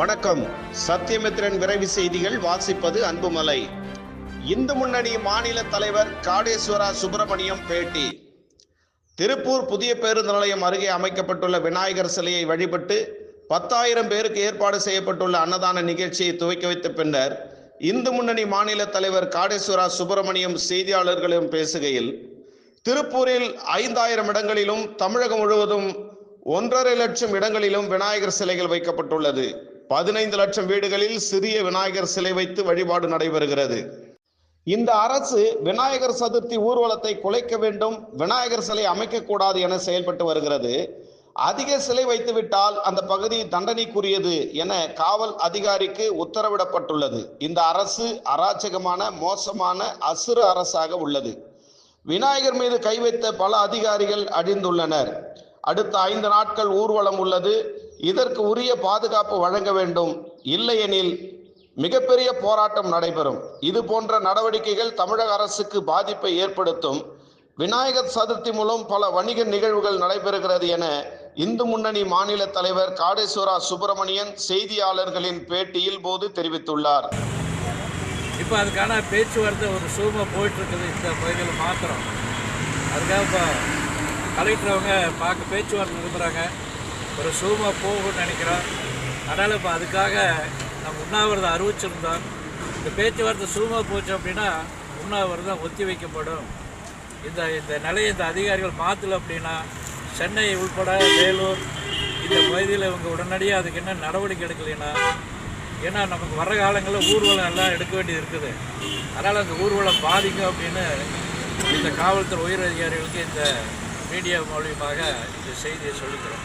வணக்கம். சத்தியமித்ரன் விரைவு செய்திகள் வாசிப்பது அன்புமலை. இந்து முன்னணி மாநில தலைவர் காடேஸ்வரா சுப்பிரமணியம் பேட்டி. திருப்பூர் புதிய பேருந்து நிலையம் அருகே அமைக்கப்பட்டுள்ள விநாயகர் சிலையை வழிபட்டு பத்தாயிரம் பேருக்கு ஏற்பாடு செய்யப்பட்டுள்ள அன்னதான நிகழ்ச்சியை துவக்கி வைத்த பின்னர் இந்து முன்னணி மாநில தலைவர் காடேஸ்வரா சுப்பிரமணியம் செய்தியாளர்களிடம் பேசுகையில் திருப்பூரில் ஐந்தாயிரம் இடங்களிலும் தமிழகம் முழுவதும் ஒன்றரை லட்சம் இடங்களிலும் விநாயகர் சிலைகள் வைக்கப்பட்டுள்ளது. பதினைந்து லட்சம் வீடுகளில் சிறிய விநாயகர் சிலை வைத்து வழிபாடு நடைபெறுகிறது. இந்த அரசு விநாயகர் சதுர்த்தி ஊர்வலத்தை குலைக்க வேண்டும் விநாயகர் சிலை அமைக்கக்கூடாது என செயல்பட்டு வருகிறது. அதிக சிலை வைத்துவிட்டால் அந்த பகுதி தண்டனைக்குரியது என காவல் அதிகாரிக்கு உத்தரவிடப்பட்டுள்ளது. இந்த அரசு அராஜகமான மோசமான அசுர அரசாக உள்ளது. விநாயகர் மீது கை வைத்த பல அதிகாரிகள் அழிந்துள்ளனர். அடுத்த ஐந்து நாட்கள் ஊர்வலம் உள்ளது. இதற்கு உரிய பாதுகாப்பு வழங்க வேண்டும். இல்லையெனில் மிகப்பெரிய போராட்டம் நடைபெறும். இது போன்ற நடவடிக்கைகள் தமிழக அரசுக்கு பாதிப்பை ஏற்படுத்தும். விநாயகர் சதுர்த்தி மூலம் பல வணிக நிகழ்வுகள் நடைபெறுகிறது என இந்து முன்னணி மாநில தலைவர் காடேஸ்வரா சுப்பிரமணியன் செய்தியாளர்களின் பேட்டியில் போது தெரிவித்துள்ளார். இப்போ அதுக்கான பேச்சுவார்த்தை ஒரு சுகமாக போயிட்டுருக்குது இந்த பகுதியில் மாத்திரம். அதுக்காக இப்போ கலெக்டர் அவங்க பார்க்க பேச்சுவார்த்தை விரும்புகிறாங்க ஒரு சூமா போகும்னு நினைக்கிறோம் அதனால் இப்போ அதுக்காக நம்ம உண்ணாவிரதம் அறிவிச்சிருந்தோம். இந்த பேச்சுவார்த்தை சூமா போச்சு அப்படின்னா உண்ணாவிரதம் ஒத்தி வைக்கப்படும். இந்த இந்த நிலையை இந்த அதிகாரிகள் மாற்றலை அப்படின்னா சென்னை உள்பட வேலூர் இந்த பகுதியில் இவங்க உடனடியாக அதுக்கு என்ன நடவடிக்கை எடுக்கலைன்னா ஏன்னா நமக்கு வர காலங்களில் ஊர்வலம் எல்லாம் எடுக்க வேண்டியது இருக்குது. அதனால் அந்த ஊர்வலம் பாதிக்கும் அப்படின்னு இந்த காவல்துறை உயர் அதிகாரிகளுக்கு இந்த மீடியா மூலியமாக இந்த செய்தியை சொல்லிக்கிறோம்.